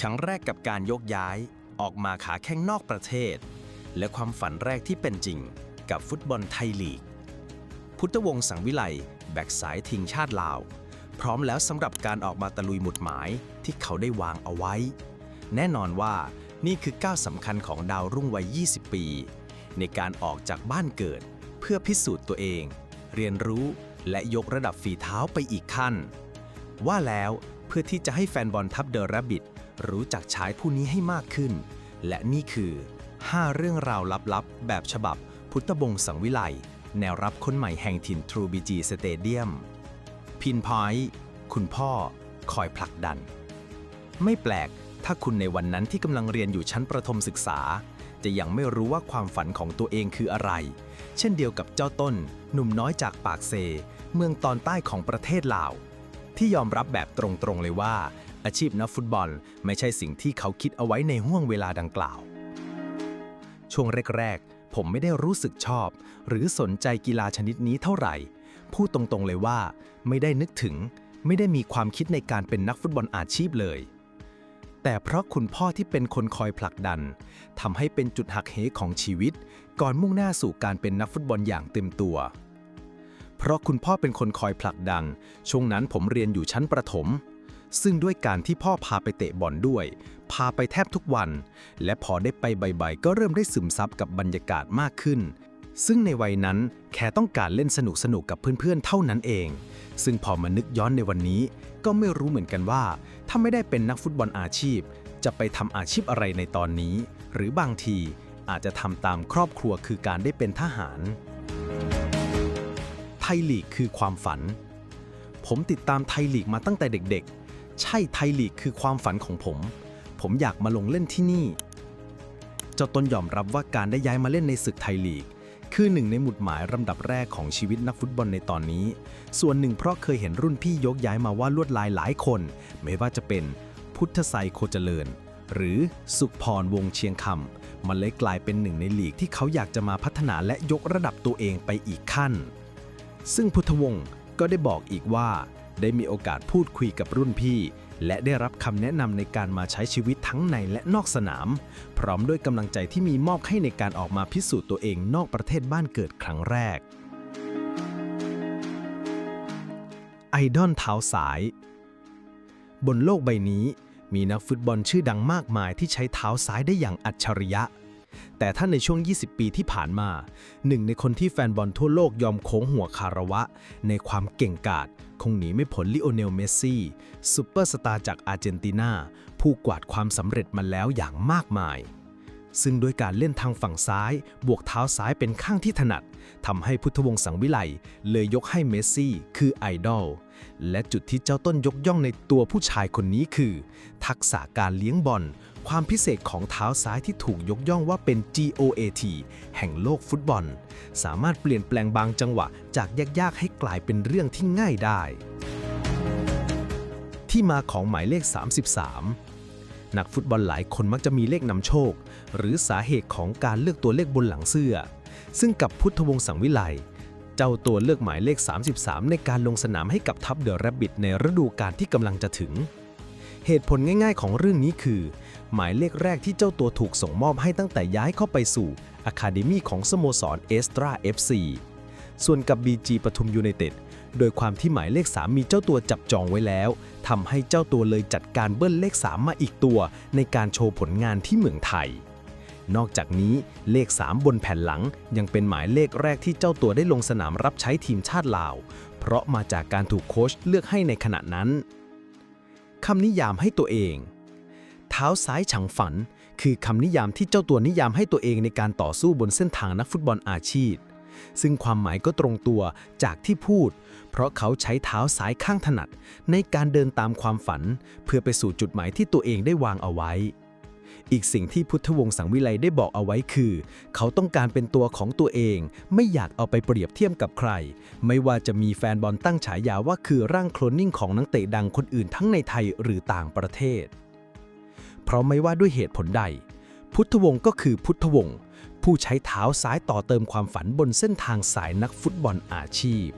ครั้งแรกกับการยกย้ายออกมาขาแข้งนอกประเทศ และความฝันแรกที่เป็นจริงกับฟุตบอลไทยลีก พุทธวงศ์สังวิไลแบกสายทิงชาติลาว พร้อมแล้วสำหรับการออกมาตะลุยหมุดหมายที่เขาได้วางเอาไว้ แน่นอนว่านี่คือก้าวสำคัญของดาวรุ่งวัย 20 ปี ในการออกจากบ้านเกิด เพื่อพิสูจน์ตัวเอง เรียนรู้และยกระดับฝีเท้าไปอีกขั้น ว่าแล้วเพื่อที่จะให้แฟนบอลทัพเดอะแรบบิท รู้จักชายผู้นี้ให้มากขึ้น และนี่คือ 5 เรื่องราวลับๆ แบบฉบับพุทธบงสังวิไลแนวรับคนใหม่แห่งถิ่นทรูบีจีสเตเดียม พินพอยต์คุณพ่อคอยผลักดัน ไม่แปลกถ้าคุณในวันนั้นที่กำลังเรียนอยู่ชั้นประถมศึกษา จะยังไม่รู้ว่าความฝันของตัวเองคืออะไร เช่นเดียวกับเจ้าต้น หนุ่มน้อยจากปากเซ เมืองตอนใต้ของประเทศลาว ที่ยอมรับแบบตรงๆเลยว่า อาชีพนักฟุตบอลไม่ใช่สิ่งที่เขาคิดเอาไว้ในห่วงเวลาดังกล่าว ช่วงแรกๆ ผมไม่ได้รู้สึกชอบ หรือสนใจกีฬาชนิดนี้เท่าไหร่ พูดตรงๆเลยว่า ไม่ได้นึกถึง ไม่ได้มีความคิดในการเป็นนักฟุตบอลอาชีพเลย แต่เพราะคุณพ่อที่เป็นคนคอยผลักดันทำให้เป็นจุดหักเหของชีวิต ก่อนมุ่งหน้าสู่การเป็นนักฟุตบอลอย่างเต็มตัว เพราะคุณพ่อเป็นคนคอยผลักดัน ช่วงนั้นผมเรียนอยู่ชั้นประถม ซึ่งด้วยการที่พ่อพาไปเตะบอลด้วย พาไปแทบทุกวัน และพอได้ไปบ่อยๆก็เริ่มได้ซึมซับกับบรรยากาศมากขึ้น ซึ่งในวัยนั้นแค่ต้องการเล่นสนุกสนุกกับเพื่อนๆเท่านั้นเอง ซึ่งพอมานึกย้อนในวันนี้ ก็ไม่รู้เหมือนกันว่า ถ้าไม่ได้เป็นนักฟุตบอลอาชีพ จะไปทำอาชีพอะไรในตอนนี้ หรือบางทีอาจจะทำตามครอบครัวคือการได้เป็นทหาร ไทยลีกคือความฝัน ผมติดตามไทยลีกมาตั้งแต่เด็ก ใช่ไทยลีกคือความฝันของผม ผมอยากมาลงเล่นที่นี่ เจ้าต้นยอมรับว่าการได้ย้ายมาเล่นในศึกไทยลีก คือหนึ่งในหมุดหมายลำดับแรกของชีวิตนักฟุตบอลในตอนนี้ ส่วนหนึ่งเพราะเคยเห็นรุ่นพี่ยกย้ายมาว่าลวดลายหลายคน ไม่ว่าจะเป็นพุทธไซโคเจริญ หรือสุขพรวงเชียงคำมันเลยกลายเป็นหนึ่งในลีกที่เขาอยากจะมาพัฒนาและยกระดับตัวเองไปอีกขั้น ซึ่งพุทธวงศ์ก็ได้บอกอีกว่า ได้มีโอกาสพูดคุยกับรุ่นพี่ และได้รับคำแนะนำในการมาใช้ชีวิตทั้งในและนอกสนาม พร้อมด้วยกำลังใจที่มีมอบให้ในการออกมาพิสูจน์ตัวเองนอกประเทศบ้านเกิดครั้งแรก ไอดอลเท้าสาย บนโลกใบนี้ มีนักฟุตบอลชื่อดังมากมายที่ใช้เท้าซ้ายได้อย่างอัจฉริยะ แต่ถ้าในช่วง 20 ปีที่ผ่านมาหนึ่งในคนที่แฟนบอลทั่วโลกยอมโค้งหัวคาระวะ ในความเก่งกาจคงหนีไม่พ้นลิโอเนล เมสซี่ซูเปอร์สตาร์จากอาร์เจนตินา ผู้กวาดความสำเร็จมาแล้วอย่างมากมาย ซึ่งด้วยการเล่นทางฝั่งซ้าย บวกเท้าซ้ายเป็นข้างที่ถนัดทำให้พุทธวงศ์สังวิไลเลยยกให้เมสซี่คือไอดอล และจุดที่เจ้าต้นยกย่องในตัวผู้ชายคนนี้คือ ทักษะการเลี้ยงบอล ความพิเศษของเท้าซ้ายที่ถูกยกย่องว่าเป็น GOAT แห่งโลกฟุตบอล สามารถเปลี่ยนแปลงบางจังหวะ จากยากๆให้กลายเป็นเรื่องที่ง่ายได้ ที่มาของหมายเลข 33นักฟุตบอลหลายคนมักจะมีเลขนำโชค หรือสาเหตุของการเลือกตัวเลขบนหลังเสื้อ ซึ่งกับพุทธวงศ์สังวิไล เจ้าตัวเลือกหมายเลข 33 ในการลงสนามให้กับทัพเดอะแรบบิทในฤดูกาลที่กำลังจะถึง เหตุผลง่ายๆของเรื่องนี้คือ หมายเลขแรกที่เจ้าตัวถูกส่งมอบให้ตั้งแต่ย้ายเข้าไปสู่อะคาเดมีของสโมสรเอสตรา FC ส่วนกับ BG ปทุมยูไนเต็ดโดยความที่หมายเลข 3 มีเจ้าตัวจับจองไว้แล้วทำให้เจ้าตัวเลยจัดการเบิ้ลเลข 3 มาอีกตัว ในการโชว์ผลงานที่เมืองไทย นอกจากนี้เลข 3 บนแผ่นหลังยังเป็นหมายเลขแรกที่เจ้าตัวได้ลงสนามรับใช้ทีมชาติลาว เพราะมาจากการถูกโค้ชเลือกให้ในขณะนั้นคำนิยามให้ตัวเอง เท้าซ้ายฉังฝัน คือคำนิยามที่เจ้าตัวนิยามให้ตัวเองในการต่อสู้บนเส้นทางนักฟุตบอลอาชีพ ซึ่งความหมายก็ตรงตัวจากที่พูด เพราะเขาใช้เท้าซ้ายข้างถนัด ในการเดินตามความฝัน เพื่อไปสู่จุดหมายที่ตัวเองได้วางเอาไว้ อีกสิ่งที่พุทธวงศ์สังวิไลได้บอกเอาไว้คือ เขาต้องการเป็นตัวของตัวเอง ไม่อยากเอาไปเปรียบเทียบกับใคร ไม่ว่าจะมีแฟนบอลตั้งฉายาว่าคือร่างโคลนนิ่งของนักเตะดังคนอื่นทั้งในไทยหรือต่างประเทศ เพราะไม่ว่าด้วยเหตุผลใด พุทธวงศ์ก็คือพุทธวงศ์ผู้ใช้เท้าซ้ายต่อเติมความฝันบนเส้นทางสายนักฟุตบอลอาชีพ